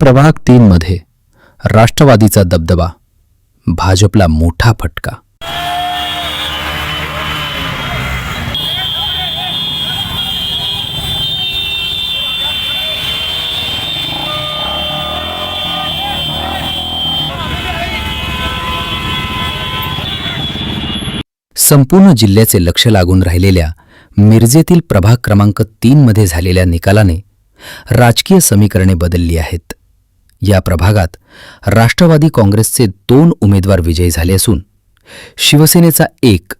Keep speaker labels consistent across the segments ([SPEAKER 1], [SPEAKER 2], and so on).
[SPEAKER 1] प्रभाग तीनमध्ये राष्ट्रवादीचा दबदबा भाजपला मोठा फटका. संपूर्ण जिल्ह्याचे लक्ष लागून राहिलेल्या मिरजेतील प्रभाग क्रमांक तीनमध्ये झालेल्या निकालाने राजकीय समीकरणे बदलली आहेत. या प्रभागात राष्ट्रवादी काँग्रेसचे दोन उमेदवार विजयी झाले असून शिवसेनेचा एक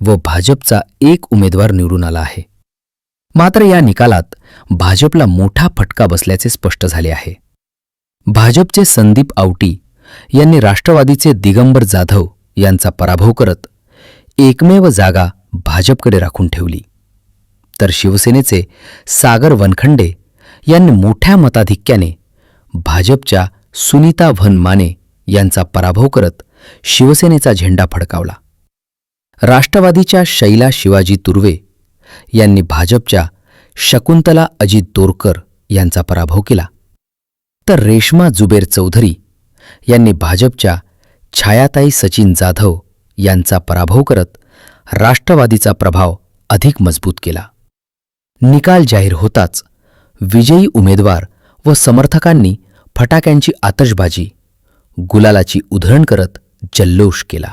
[SPEAKER 1] व भाजपचा एक उमेदवार निवडून आला आहे. मात्र या निकालात भाजपला मोठा फटका बसल्याचे स्पष्ट झाले आहे. भाजपचे संदीप आवटी यांनी राष्ट्रवादीचे दिगंबर जाधव यांचा पराभव करत एकमेव जागा भाजपकडे राखून ठेवली. तर शिवसेनेचे सागर वनखंडे यांनी मोठ्या मताधिक्याने भाजपच्या सुनीता व्हन माने यांचा पराभव करत शिवसेनेचा झेंडा फडकावला. राष्ट्रवादीच्या शैला शिवाजी तुर्वे यांनी भाजपच्या शकुंतला अजित दोरकर यांचा पराभव केला. तर रेश्मा जुबेर चौधरी यांनी भाजपच्या छायाताई सचिन जाधव यांचा पराभव करत राष्ट्रवादीचा प्रभाव अधिक मजबूत केला. निकाल जाहीर होताच विजयी उमेदवार व समर्थकांनी फटाक्यांची आतषबाजी गुलालाची उधळण करत जल्लोष केला.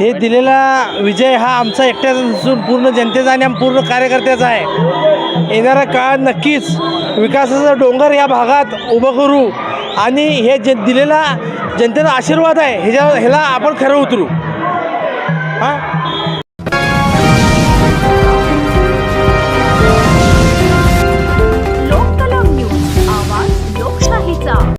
[SPEAKER 2] हे दिलेला विजय हा आमचा एकट्याचा नसून पूर्ण जनतेचा आणि आम पूर्ण कार्यकर्त्याचा आहे. येणाऱ्या काळात नक्कीच विकासाचा डोंगर या भागात उभं करू आणि हे जे दिलेला जनतेचा आशीर्वाद आहे ह्याच्या ह्याला आपण खरं उतरू. हां?